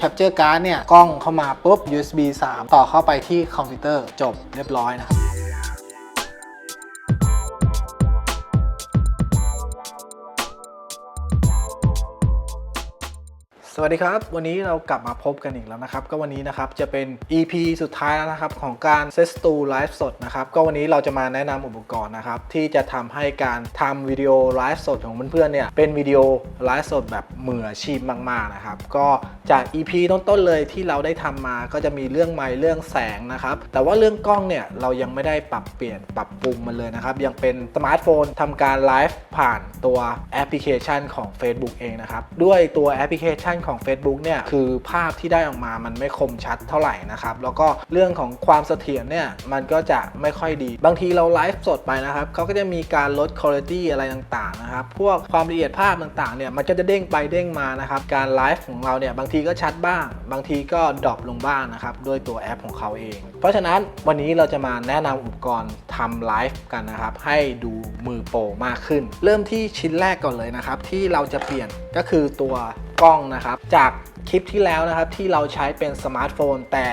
Capture Card เนี่ยกล้องเข้ามาปุ๊บ USB 3 ต่อเข้าไปที่คอมพิวเตอร์จบเรียบร้อยนะครับ วัสดีครับ วันนี้เรากลับมาพบกันอีกแล้วนะครับ ก็วันนี้นะครับจะเป็น EP สุดท้ายแล้วนะครับของการเซสตูไลฟ์สดนะครับ ก็วันนี้เราจะมาแนะนำอุปกรณ์นะครับ ที่จะทำให้การทำวิดีโอไลฟ์สดของเพื่อนๆเนี่ยเป็นวิดีโอไลฟ์สดแบบมืออาชีพมากๆนะครับ ก็จาก EP ต้นๆเลยที่เราได้ทำมาก็จะมีเรื่องไมค์เรื่องแสงนะครับ แต่ว่าเรื่องกล้องเนี่ยเรายังไม่ได้ปรับเปลี่ยนปรับปรุงมันเลยนะครับ ยังเป็นสมาร์ทโฟนทำการไลฟ์ผ่านตัวแอปพลิเคชันของ Facebook เองนะครับด้วยตัวแอปพลิเคชันของ Facebook เนี่ยคือภาพที่ได้ออกมามันไม่คมชัดเท่าไหร่นะครับ แล้วก็เรื่องของความเสถียรเนี่ยมันก็จะไม่ค่อยดี บางทีเราไลฟ์สดไปนะครับเขาก็จะมีการลดคุณภาพอะไรต่างๆนะครับ พวกความละเอียดภาพต่างๆเนี่ยมันก็จะเด้งไปเด้งมานะครับการไลฟ์ของเราเนี่ยบางทีก็ชัดบ้าง บางทีก็ดรอปลงบ้างนะครับด้วยตัวแอปของเขาเอง เพราะฉะนั้นวันนี้เราจะมาแนะนำอุปกรณ์ทำไลฟ์กันนะครับให้ดูมือโปรมากขึ้น เริ่มที่ชิ้นแรกก่อนเลยนะครับที่เราจะเปลี่ยนก็คือตัวกล้องนะครับ จากคลิปที่แล้วนะครับที่เราใช้เป็นสมาร์ทโฟน แต่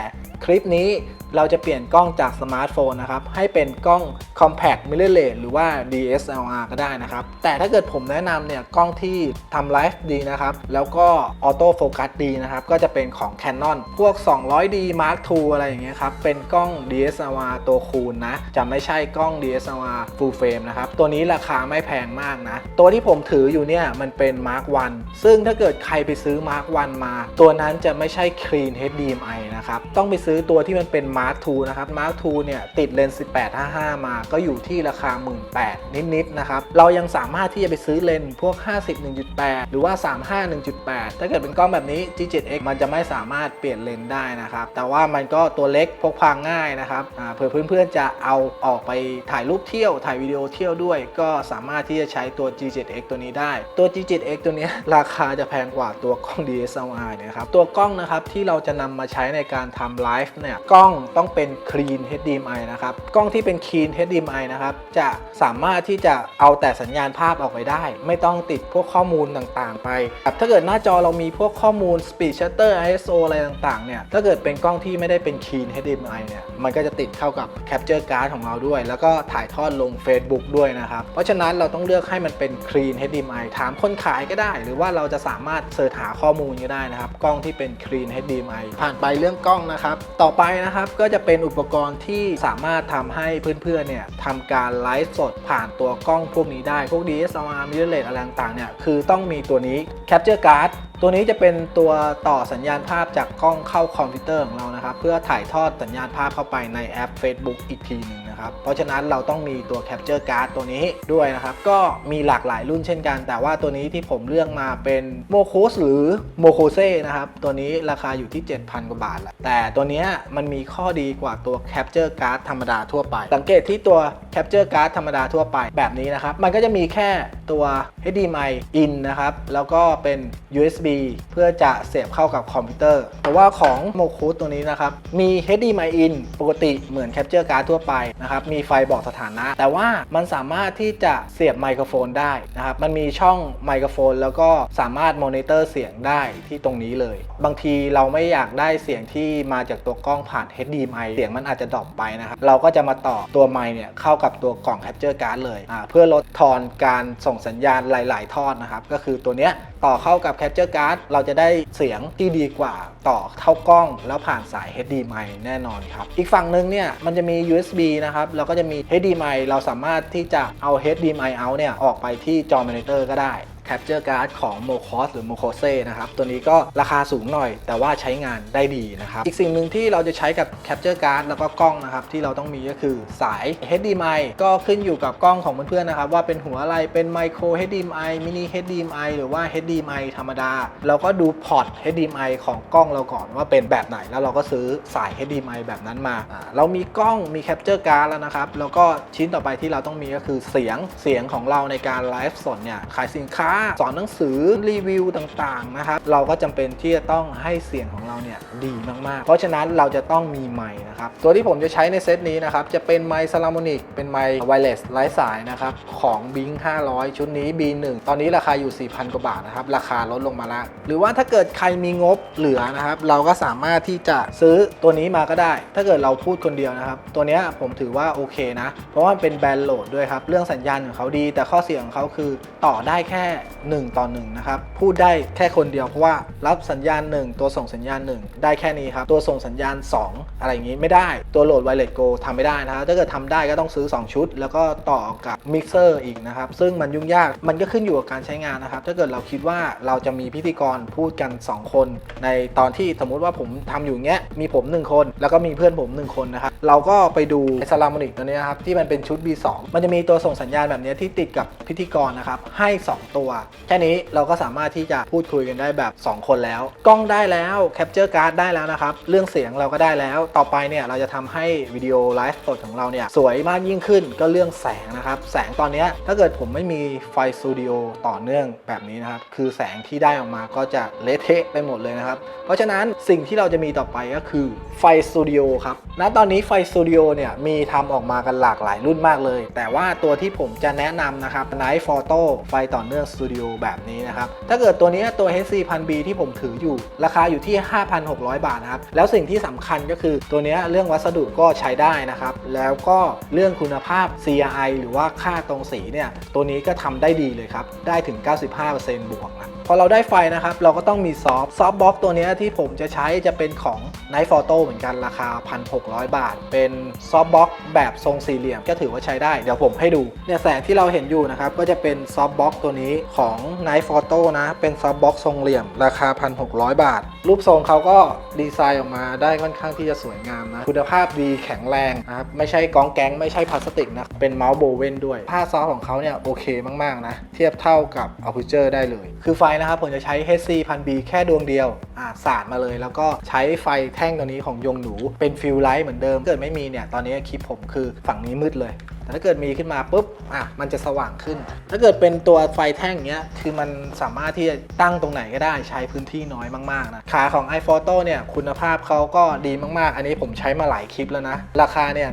คลิปนี้ เราจะเปลี่ยนกล้องจากสมาร์ทโฟนนะครับ ให้เป็นกล้อง compact mirrorless หรือว่า DSLR ก็ได้นะครับ แต่ถ้าเกิดผมแนะนำเนี่ยกล้องที่ทำไลฟ์ดีนะครับ แล้วก็ออโต้โฟกัสดีนะครับ ก็จะเป็นของ Canon พวก 200D Mark II อะไรอย่างเงี้ยครับ เป็นกล้อง DSLR ตัวคูณนะ จะไม่ใช่กล้อง DSLR full frame นะครับ ตัวนี้ราคาไม่แพงมากนะ ตัวที่ผมถืออยู่เนี่ยมันเป็น Mark 1ซึ่งถ้าเกิดใครไปซื้อ Mark 1มา ตัวนั้นจะไม่ใช่ Clean HDMI นะครับ ต้องไปซื้อตัวที่มันเป็น Mark II นะครับ Mark II เนี่ยติดเลนส์ 18-55 มาก็อยู่ที่ราคา 18,000นิดๆนะครับ เรายังสามารถที่จะไปซื้อเลนส์พวก 50 1.8 หรือว่า 35 1.8 ถ้าเกิดเป็นกล้องแบบนี้ G7X มันจะไม่สามารถเปลี่ยนเลนส์ได้นะครับ แต่ว่ามันก็ตัวเล็กพกพาง่ายนะครับเผื่อเพื่อนๆจะเอาออกไปถ่ายรูปเที่ยว ถ่ายวิดีโอเที่ยวด้วย ก็สามารถที่จะใช้ตัว G7X ตัวนี้ได้ ตัว G7X ตัวนี้ราคาจะแพงกว่าตัวกล้อง DSLR เนี่ยนะครับ ตัวกล้องนะครับที่เราจะนำมาใช้ในการทำไลฟ์เนี่ยกล้องต้องเป็น Clean HDMI นะครับ กล้องที่เป็น Clean HDMI นะครับ จะสามารถที่จะเอาแต่สัญญาณภาพออกไปได้ ไม่ต้องติดพวกข้อมูลต่างๆ ไปครับถ้าเกิดหน้าจอเรามีพวกข้อมูล Speed Shutter ISO อะไรต่างๆ เนี่ย ถ้าเกิดเป็นกล้องที่ไม่ได้เป็น Clean HDMI เนี่ย มันก็จะติดเข้ากับ Capture Card ของเราด้วย แล้วก็ถ่ายทอดลง Facebook ด้วยนะครับ เพราะฉะนั้นเราต้องเลือกให้มันเป็น Clean HDMI ถามคนขายก็ได้ หรือว่าเราจะสามารถเสิร์ชหาข้อมูลก็ได้นะครับ กล้องที่เป็น Clean HDMI ผ่านไปเรื่องกล้องนะครับ ต่อไปนะครับก็จะเป็นอุปกรณ์ที่สามารถทำให้เพื่อนๆเนี่ยทำการไลฟ์สดผ่านตัวกล้องพวกนี้ได้ พวก DSLR mirrorless อะไรต่างๆเนี่ยคือต้องมีตัวนี้ Capture Card ตัวนี้จะเป็นตัวต่อสัญญาณภาพจากกล้องเข้าคอมพิวเตอร์ของเรานะครับ เพื่อถ่ายทอดสัญญาณภาพเข้าไปในแอป Facebook อีกทีหนึ่ง นะครับ เพราะฉะนั้นเราต้องมีตัว Capture Card ตัวนี้ด้วยนะครับ ก็มีหลากหลายรุ่นเช่นกัน แต่ว่าตัวนี้ที่ผมเลือกมาเป็น m o c o s หรือ m o c o s e นะครับ ตัวนี้ราคาอยู่ที่ 7,000 กว่าบาทแหละแต่ตัวนี้มันมีข้อดีกว่าตัว Capture Card ธรรมดาทั่วไป สังเกตที่ตัว Capture Card ธรรมดาทั่วไปแบบนี้นะครับ มันก็จะมีแค่ตัว HDMI in นะครับ แล้วก็เป็น USB เพื่อจะเสียบเข้ากับคอมพิวเตอร์ แต่ว่าของ m o c o s ตัวนี้นะครับ มี HDMI in ปกติเหมือน Capture Card ทั่วไปนะครับมีไฟบอกสถานะ แต่ว่ามันสามารถที่จะเสียบไมโครโฟนได้นะครับมันมีช่องไมโครโฟน แล้วก็สามารถมอนิเตอร์เสียงได้ที่ตรงนี้เลย บางทีเราไม่อยากได้เสียงที่มาจากตัวกล้องผ่าน HDMI เสียงมันอาจจะดรอปไปนะครับเราก็จะมาต่อตัวไมค์เนี่ยเข้ากับตัวกล่อง Capture Card เลยเพื่อลดทอนการส่งสัญญาณหลาย ๆ ทอดนะครับก็คือตัวเนี้ยต่อเข้ากับ Capture Card เราจะได้เสียงที่ดีกว่าต่อเข้ากล้องแล้วผ่านสาย HDMI แน่นอนครับ อีกฝั่งหนึ่งเนี่ยมันจะมี USB นะครับแล้วก็จะมี HDMI เราสามารถที่จะเอา HDMI out เนี่ยออกไปที่จอมอนิเตอร์ก็ได้ Capture Card ของ m o c o s หรือ m o c o s e นะครับตัวนี้ก็ราคาสูงหน่อย แต่ว่าใช้งานได้ดีนะครับ อีกสิ่งหนึ่งที่เราจะใช้กับ Capture Card แล้วก็กล้องนะครับที่เราต้องมีก็คือสาย HDMI ก็ขึ้นอยู่กับกล้องของเพื่อนๆนะครับว่าเป็นหัวอะไรเป็น Micro HDMI Mini HDMI หรือว่า HDMI ธรรมดา เราก็ดูพอร์ต HDMI ของกล้องเราก่อนว่าเป็นแบบไหนแล้วเราก็ซื้อสาย HDMI แบบนั้นมา เรามีกล้องมี Capture Card แล้วนะครับแล้วก็ชิ้นต่อไปที่เราต้องมีก็คือเสียงเสียงของเราในการไลฟ์สดเนี่ยขายสินค้าสอนหนังสือรีวิวต่างๆนะครับเราก็จำเป็นที่จะต้องให้เสียงของเราเนี่ยดีมากๆ เพราะฉะนั้นเราจะต้องมีไมค์นะครับตัวที่ผมจะใช้ในเซตนี้นะครับจะเป็นไมค์ s ล a ม o นิกเป็นไมค์ไวเลสไร้สายนะครับของ b i n 500 ชุดนี้ B1 ตอนนี้ราคาอยู่ 4,000 กว่าบาทนะครับราคาลดลงมาล้วหรือว่าถ้าเกิดใครมีงบเหลือนะครับเราก็สามารถที่จะซื้อตัวนี้มาก็ได้ ถ้าเกิดเราพูดคนเดียวนะครับ ตัวนี้ผมถือว่าโอเคนะ เพราะว่ามันเป็นแบนโหลดด้วยครับ เรื่องสัญญาณของเขาดี แต่ข้อเสียของเขาคือต่อได้แค่1 ต่อ 1 นะครับ พูดได้แค่คนเดียวเพราะว่ารับสัญญาณ 1 ตัวส่งสัญญาณ 1 ได้แค่นี้ครับ ตัวส่งสัญญาณ 2 อะไรอย่างนี้ไม่ได้ ตัวโหลดไวเลสโกทำไม่ได้นะครับ ถ้าเกิดทำได้ก็ต้องซื้อ 2 ชุด แล้วก็ต่อกับมิกเซอร์อีกนะครับ ซึ่งมันยุ่งยาก มันก็ขึ้นอยู่กับการใช้งานนะครับ ถ้าเกิดเราคิดว่าเราจะมีพิธีกรพูดกัน 2 คน ในตอนที่สมมุติว่าผมทำอยู่เงี้ย มีผม 1 คน แล้วก็มีเพื่อนผม 1 คนนะครับ เราก็ไปดูสลามอนิกตัวนี้นะครับที่มันเป็นชุด B2 มันจะมีตัวส่งสัญญาณแบบนี้ที่ติดกับพิธีกรนะครับให้ 2 ตัวแค่นี้เราก็สามารถที่จะพูดคุยกันได้แบบ 2 คนแล้ว กล้องได้แล้วแคปเจอร์การ์ดได้แล้วนะครับ เรื่องเสียงเราก็ได้แล้ว ต่อไปเนี่ยเราจะทำให้วิดีโอไลฟ์สดของเราเนี่ยสวยมากยิ่งขึ้นก็เรื่องแสงนะครับ แสงตอนนี้ถ้าเกิดผมไม่มีไฟสตูดิโอต่อเนื่องแบบนี้นะครับ คือแสงที่ได้ออกมาก็จะเละเทะไปหมดเลยนะครับ เพราะฉะนั้นสิ่งที่เราจะมีต่อไปก็คือไฟสตูดิโอครับ ณ ตอนนี้ไฟสตูดิโอเนี่ยมีทำออกมากันหลากหลายรุ่นมากเลย แต่ว่าตัวที่ผมจะแนะนำนะครับ Night Photo ไฟต่อเนื่องสตู Studio แบบนี้นะครับ ถ้าเกิดตัวนี้ตัว HC 1000B ที่ผมถืออยู่ ราคาอยู่ที่ 5,600 บาทนะครับ แล้วสิ่งที่สำคัญก็คือตัวนี้เรื่องวัสดุก็ใช้ได้นะครับ แล้วก็เรื่องคุณภาพ CRI หรือว่าค่าตรงสีเนี่ย ตัวนี้ก็ทำได้ดีเลยครับ ได้ถึง 95%บวกนะ พอเราได้ไฟนะครับ เราก็ต้องมีซอฟต์ซอฟต์บ็อกตัวนี้ที่ผมจะใช้จะเป็นของ Night Photo เหมือนกันราคา 1,600 บาท เป็นซอฟต์บ็อกแบบทรงสี่เหลี่ยมก็ถือว่าใช้ได้ เดี๋ยวผมให้ดูเนี่ยแสงที่เราเห็นอยู่นะครับ ก็จะเป็นซอฟต์บ็อกตัวนี้ของ Night Photo นะ เป็นซอฟต์บ็อกทรงเหลี่ยม ราคา 1,600 บาท รูปทรงเขาก็ดีไซน์ออกมาได้ค่อนข้างที่จะสวยงามนะ คุณภาพดีแข็งแรงนะครับไม่ใช่กองแก๊งไม่ใช่พลาสติกนะเป็นเมาส์โบเวนด้วยผ้าซอฟต์ของเขาเนี่ยโอเคมากๆนะเทียบเท่ากับ a p u t u r e ได้เลย คือไฟนะครับผมจะใช้ HC 1000B แค่ดวงเดียวอ่าสาดมาเลย แล้วก็ใช้ไฟแท่งตัวนี้ของยงหนูเป็นฟิลไลท์เหมือนเดิมเกิดไม่มีเนี่ยตอนนี้คลิปผมคือฝั่งนี้มืดเลย แต่ถ้าเกิดมีขึ้นมาปุ๊บอะมันจะสว่างขึ้น ถ้าเกิดเป็นตัวไฟแท่งเนี้ยคือมันสามารถที่จะตั้งตรงไหนก็ได้ใช้พื้นที่น้อยมากๆนะขาของ iPhoto เนี่ยคุณภาพเขาก็ดีมากๆ อันนี้ผมใช้มาหลายคลิปแล้วนะ ราคาเนี่ย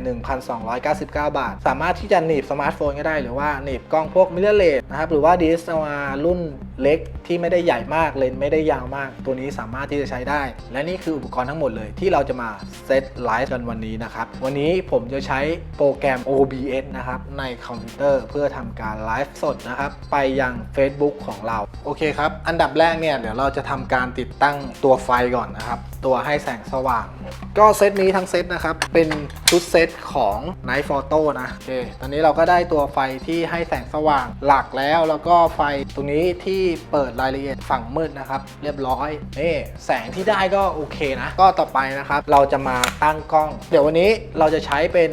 1,299 บาท สามารถที่จะหนีบสมาร์ทโฟนก็ได้หรือว่าหนีบกล้องพวกมิเรเลสนะครับหรือว่า DSLR รุ่นเล็กที่ไม่ได้ใหญ่มากเลนส์ไม่ได้ยาวมาก ตัวนี้สามารถที่จะใช้ได้ และนี่คืออุปกรณ์ทั้งหมดเลยที่เราจะมาเซตไลฟ์กันวันนี้นะครับวันนี้ผมจะใช้โปรแกรม OBS นะครับในคอมพิวเตอร์เพื่อทำการไลฟ์สดนะครับไปยัง Facebook ของเรา โอเคครับ อันดับแรกเนี่ยเดี๋ยวเราจะทำการติดตั้งตัวไฟก่อนนะครับ ตัวให้แสงสว่าง ก็เซตนี้ทั้งเซตนะครับ เป็นชุดเซตของ Night Photo นะโอเคตอนนี้เราก็ได้ตัวไฟที่ให้แสงสว่างหลักแล้ว แล้วก็ไฟตรงนี้ที่เปิดรายละเอียดฝั่งมืดนะครับ เรียบร้อยนี่แสงที่ได้ก็โอเคนะ ก็ต่อไปนะครับ เราจะมาตั้งกล้อง เดี๋ยววันนี้เราจะใช้เป็น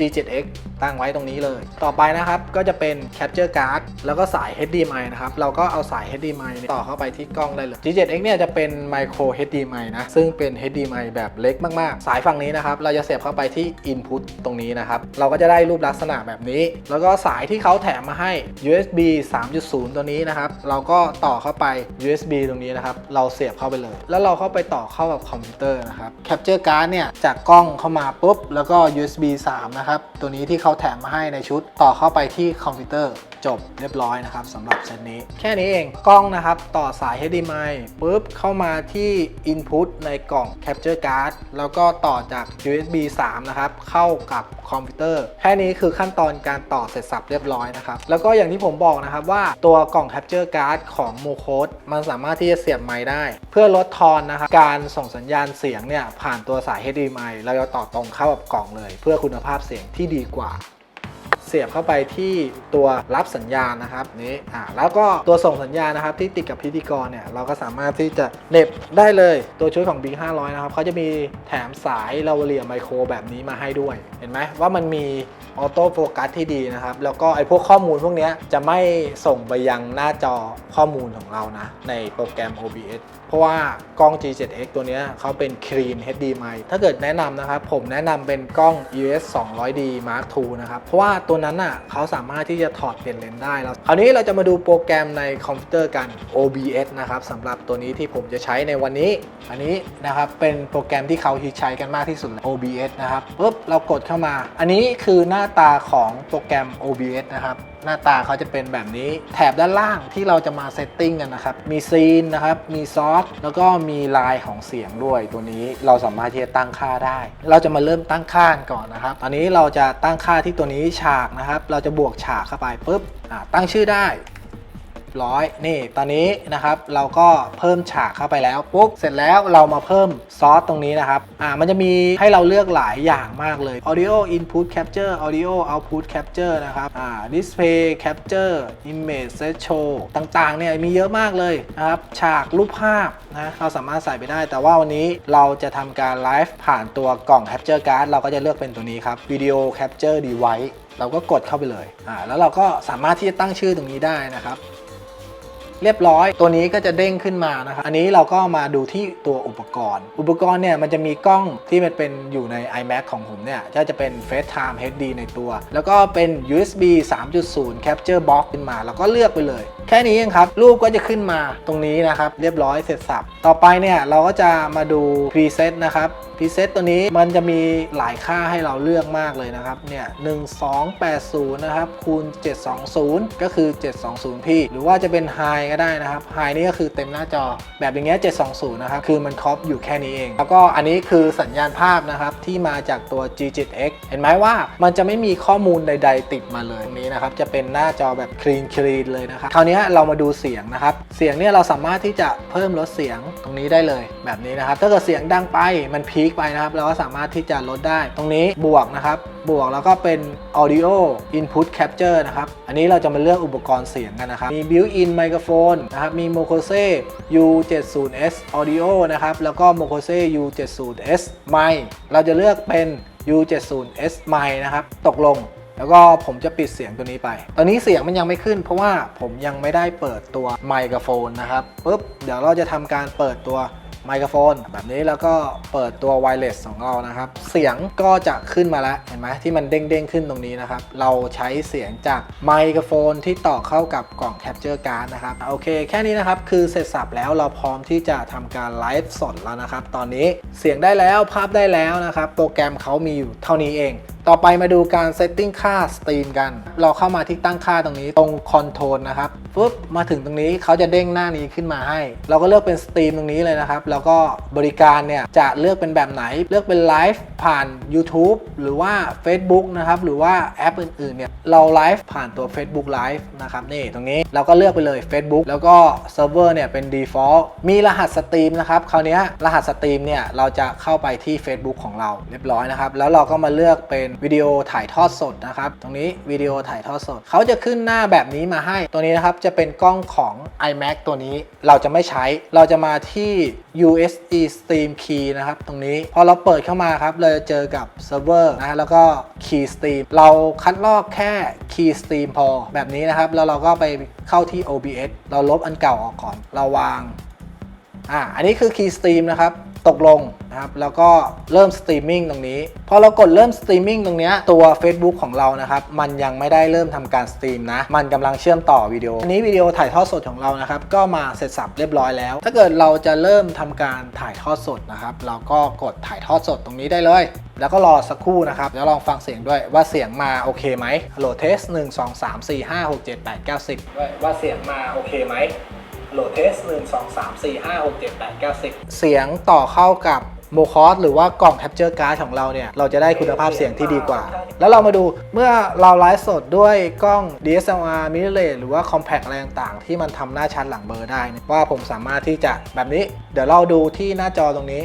G7X ตั้งไว้ตรงนี้เลย ต่อไปนะครับก็จะเป็น Capture Card แล้วก็สาย HDMI นะครับ เราก็เอาสาย HDMI ต่อเข้าไปที่กล้องได้เลย G7X เนี่ยจะเป็น Micro HDMI นะ ซึ่งเป็น HDMI แบบเล็กมาก ๆ สายฝั่งนี้นะครับ เราจะเสียบเข้าไปที่ Input ตรงนี้นะครับ เราก็จะได้รูปลักษณะแบบนี้ แล้วก็สายที่เขาแถมมาให้ USB 3.0 ตัวนี้นะครับ เราก็ต่อเข้าไป USB ตรงนี้นะครับ เราเสียบเข้าไปเลย แล้วเราเข้าไปต่อเข้ากับคอมพิวเตอร์นะครับ Capture Card เนี่ยจากกล้องเข้ามาปุ๊บแล้วก็ USB 3 นะครับตัวนี้ที่เขาแถมมาให้ในชุดต่อเข้าไปที่คอมพิวเตอร์จบเรียบร้อยนะครับสำหรับเซตนี้ แค่นี้เองกล้องนะครับ ต่อสาย HDMI ปุ๊บเข้ามาที่ Input ในกล่อง Capture Card แล้วก็ต่อจาก USB 3 นะครับ เข้ากับคอมพิวเตอร์ แค่นี้คือขั้นตอนการต่อเสร็จสับเรียบร้อยนะครับ แล้วก็อย่างที่ผมบอกนะครับว่าตัวกล่อง Capture Card ของ m o c o d e มันสามารถที่จะเสียบไมค์ได้ เพื่อลดทอนนะครับการส่งสัญญาณเสียงเนี่ยผ่านตัวสาย HDMI เราจะต่อตรงเข้ากับกล่องเลย เพื่อคุณภาพเสียงที่ดีกว่า เสียบเข้าไปที่ตัวรับสัญญาณนะครับนี้อ่าแล้วก็ตัวส่งสัญญาณนะครับที่ติดกับพิธีกรเนี่ยเราก็สามารถที่จะเน็บได้เลยตัวชุดของ B 500 นะครับเขาจะมีแถมสายลาวเลียไมโครแบบนี้มาให้ด้วย เห็นไหมว่ามันมีออโต้โฟกัสที่ดีนะครับ แล้วก็ไอพวกข้อมูลพวกนี้จะไม่ส่งไปยังหน้าจอข้อมูลของเรานะ ในโปรแกรม OBS เพราะว่ากล้อง G7X ตัวนี้เขาเป็น Clean HDMI ถ้าเกิดแนะนำนะครับผมแนะนำเป็นกล้อง EOS 200D Mark II นะครับเพราะว่าตัวนั้นอะเขาสามารถที่จะถอดเปลี่ยนเลนส์ได้แล้วคราวนี้เราจะมาดูโปรแกรมในคอมพิวเตอร์กัน OBS นะครับสำหรับตัวนี้ที่ผมจะใช้ในวันนี้ อันนี้นะครับเป็นโปรแกรมที่เขาฮิตใช้กันมากที่สุด OBS นะครับปุ๊บเรากดเข้ามา อันนี้คือหน้าตาของโปรแกรม OBS นะครับ หน้าตาเขาจะเป็นแบบนี้ แถบด้านล่างที่เราจะมาเซตติ้งกันนะครับ มีซีนนะครับ มีซอสแล้วก็มีลายของเสียงด้วยตัวนี้เราสามารถที่จะตั้งค่าได้ เราจะมาเริ่มตั้งค่ากันก่อนนะครับ ตอนนี้เราจะตั้งค่าที่ตัวนี้ฉากนะครับ เราจะบวกฉากเข้าไปปุ๊บตั้งชื่อได้ ร้อยนี่ตอนนี้นะครับเราก็เพิ่มฉากเข้าไปแล้วปุ๊บเสร็จแล้วเรามาเพิ่มซอสตรงนี้นะครับอ่ามันจะมีให้เราเลือกหลายอย่างมากเลย audio input capture audio output capture นะครับอ่า display capture image set show ต่างๆเนี่ยมีเยอะมากเลยนะครับฉากรูปภาพนะเราสามารถใส่ไปได้ แต่ว่าวันนี้เราจะทำการไลฟ์ผ่านตัวกล่อง capture card เราก็จะเลือกเป็นตัวนี้ครับ video capture device เราก็กดเข้าไปเลยอ่าแล้วเราก็สามารถที่จะตั้งชื่อตรงนี้ได้นะครับ เรียบร้อย ตัวนี้ก็จะเด้งขึ้นมานะครับ อันนี้เราก็มาดูที่ตัวอุปกรณ์ อุปกรณ์เนี่ยมันจะมีกล้องที่มันเป็นอยู่ใน iMac ของผมเนี่ยก็จะเป็น FaceTime HD ในตัว แล้วก็เป็น USB 3.0 Capture Box ขึ้นมา แล้วก็เลือกไปเลย แค่นี้เองครับ รูปก็จะขึ้นมาตรงนี้นะครับ เรียบร้อยเสร็จสับ ต่อไปเนี่ยเราก็จะมาดู preset นะครับ preset ตัวนี้มันจะมีหลายค่าให้เราเลือกมากเลยนะครับ เนี่ย 1280 นะครับ คูณ 720 ก็คือ 720p หรือว่าจะเป็น high ก็ได้นะครับ high นี่ก็คือเต็มหน้าจอแบบอย่างเงี้ย720 นะครับ คือมันครอบอยู่แค่นี้เอง แล้วก็อันนี้คือสัญญาณภาพนะครับ ที่มาจากตัว G7X เห็นไหมว่ามันจะไม่มีข้อมูลใด ๆ ติดมาเลยตรงนี้นะครับ จะเป็นหน้าจอแบบ clean clean เลยนะครับ คราวนี้เรามาดูเสียงนะครับ เสียงเนี่ยเราสามารถที่จะเพิ่มลดเสียงตรงนี้ได้เลย แบบนี้นะครับ ถ้าเกิดเสียงดังไปมันพีคไปนะครับ เราก็สามารถที่จะลดได้ ตรงนี้บวกนะครับบวกแล้วก็เป็น audio input capture นะครับ อันนี้เราจะมาเลือกอุปกรณ์เสียงกันนะครับ มี built-in microphone นะครับ มี Mokose U70s audio นะครับ แล้วก็ Mokose U70s mic เราจะเลือกเป็น U70s mic นะครับ ตกลงแล้วก็ผมจะปิดเสียงตัวนี้ไป ตอนนี้เสียงมันยังไม่ขึ้น เพราะว่าผมยังไม่ได้เปิดตัวไมโครโฟนนะครับปุ๊บ เดี๋ยวเราจะทำการเปิดตัว ไมโครโฟน แบบนี้แล้วก็เปิดตัวไวเลสของเรานะครับ เสียงก็จะขึ้นมาแล้ว เห็นไหมที่มันเด้งๆขึ้นตรงนี้นะครับ เราใช้เสียงจากไมโครโฟนที่ต่อเข้ากับกล่องแคปเจอร์การ์ดนะครับ โอเค แค่นี้นะครับ คือเสร็จสับแล้วเราพร้อมที่จะทำการไลฟ์สดแล้วนะครับ ตอนนี้เสียงได้แล้วภาพได้แล้วนะครับ โปรแกรมเขามีอยู่เท่านี้เอง ต่อไปมาดูการเซตติ้งค่าสตรีมกัน เราเข้ามาที่ตั้งค่าตรงนี้ตรงคอนโทรลนะครับปุ๊บมาถึงตรงนี้เขาจะเด้งหน้านี้ขึ้นมาให้ เราก็เลือกเป็นสตรีมตรงนี้เลยนะครับ แล้วก็บริการเนี่ยจะเลือกเป็นแบบไหน เลือกเป็นไลฟ์ผ่าน YouTube หรือว่า Facebook นะครับ หรือว่าแอปอื่นๆเนี่ยเราไลฟ์ผ่านตัว Facebook Live นะครับนี่ตรงนี้เราก็เลือกไปเลย Facebook แล้วก็เซิร์ฟเวอร์เนี่ยเป็น default มีรหัสสตรีมนะครับคราวนี้รหัสสตรีมเนี่ยเราจะเข้าไปที่ Facebook ของเราเรียบร้อยนะครับแล้วเราก็มาเลือกเป็นวิดีโอถ่ายทอดสดนะครับ ตรงนี้วิดีโอถ่ายทอดสด เขาจะขึ้นหน้าแบบนี้มาให้ ตัวนี้นะครับจะเป็นกล้องของ iMac ตัวนี้เราจะไม่ใช้ เราจะมาที่ USB Stream Key นะครับ ตรงนี้พอเราเปิดเข้ามาครับเราจะเจอกับเซิร์ฟเวอร์นะแล้วก็ Key Stream เราคัดลอกแค่ Key Stream พอแบบนี้นะครับ แล้วเราก็ไปเข้าที่ OBS เราลบอันเก่าออกก่อน เราวาง อ่า อันนี้คือ Key Stream นะครับ ตกลงนะครับแล้วก็เริ่มสตรีมมิ่งตรงนี้พอเรากดเริ่มสตรีมมิ่งตรงนี้ตัว Facebook ของเรานะครับมันยังไม่ได้เริ่มทำการสตรีมนะมันกำลังเชื่อมต่อวิดีโออันนี้วิดีโอถ่ายทอดสดของเรานะครับก็มาเสร็จสับเรียบร้อยแล้ว ถ้าเกิดเราจะเริ่มทำการถ่ายทอดสดนะครับเราก็กดถ่ายทอดสดตรงนี้ได้เลย แล้วก็รอสักครู่นะครับแล้วลองฟังเสียงด้วยว่าเสียงมาโอเคไหมฮัลโหลเทสหนึ่งสองสามสี่ห้าหกเจ็ดแปดเก้าสิบด้วยว่าเสียงมาโอเคไหม โหลดเทสหนึ่งสองสามสี่ห้าหกเจ็ดแปดเก้าสิบเสียงต่อเข้ากับโมคอสหรือว่ากล่องแคปเจอร์การ์ดของเราเนี่ย เราจะได้คุณภาพเสียงที่ดีกว่า แล้วเรามาดูเมื่อเราไลฟ์สดด้วยกล้อง DSLR mirrorless หรือว่า compact อะไรต่างๆ ที่มันทำหน้าชัดหลังเบอร์ได้นี่ว่าผมสามารถที่จะแบบนี้ เดี๋ยวเราดูที่หน้าจอตรงนี้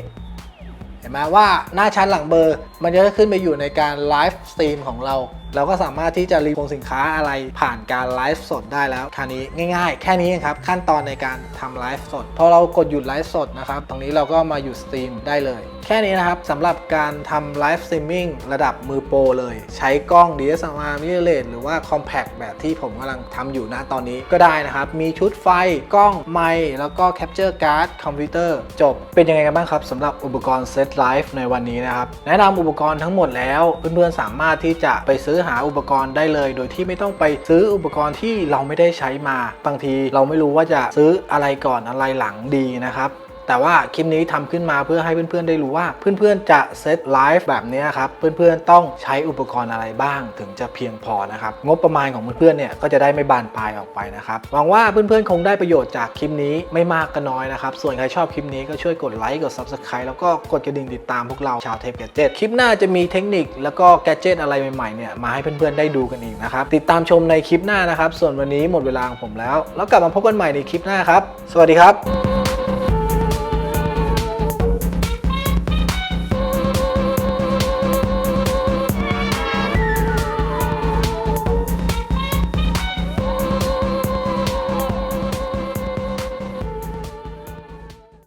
เห็นไหมว่าหน้าชั้นหลังเบอร์ มันจะขึ้นไปอยู่ในการไลฟ์สตรีมของเรา เราก็สามารถที่จะรีวิวสินค้าอะไรผ่านการไลฟ์สดได้แล้วคราวนี้ง่าย ๆ แค่นี้เองครับขั้นตอนในการทำไลฟ์สดพอเรากดหยุดไลฟ์สดนะครับตรงนี้เราก็มาหยุดสตรีมได้เลย แค่นี้นะครับสำหรับการทำไลฟ์สตรีมมิ่งระดับมือโปรเลย ใช้กล้อง DSLR mirrorless หรือว่า compact แบบที่ผมกำลังทำอยู่ณตอนนี้ก็ได้นะครับ มีชุดไฟกล้องไมค์แล้วก็ capture card คอมพิวเตอร์จบเป็นยังไงกันบ้างครับสำหรับอุปกรณ์ Set Live ในวันนี้นะครับแนะนำอุปกรณ์ทั้งหมดแล้วเพื่อนๆสามารถที่จะไปซื้อหาอุปกรณ์ได้เลย โดยที่ไม่ต้องไปซื้ออุปกรณ์ที่เราไม่ได้ใช้มา บางทีเราไม่รู้ว่าจะซื้ออะไรก่อนอะไรหลังดีนะครับ แต่ว่าคลิปนี้ทำขึ้นมาเพื่อให้เพื่อนๆได้รู้ว่าเพื่อนๆจะเซตไลฟ์แบบนี้ครับเพื่อนๆต้องใช้อุปกรณ์อะไรบ้าง ถึงจะเพียงพอนะครับงบประมาณของเพื่อนๆเนี่ยก็จะได้ไม่บานปลายออกไปนะครับหวังว่าเพื่อนๆคงได้ประโยชน์จากคลิปนี้ไม่มากก็น้อยนะครับส่วนใครชอบคลิปนี้ก็ช่วยกดไลค์กด Subscribe แล้วก็กดกระดิ่งติดตามพวกเราชาวเทปแกจ e t คลิปหน้าจะมีเทคนิคแล้วก็แกจ e t อะไรใหม่ๆเนี่ยมาให้เพื่อนๆได้ดูกันอีกนะครับติดตามชมในคลิปหน้านะครับส่วนวันนี้หมดเวลาของผมแล้ว แล้วกลับมาพบกันใหม่ในคลิปหน้าครับ สวัสดีครับ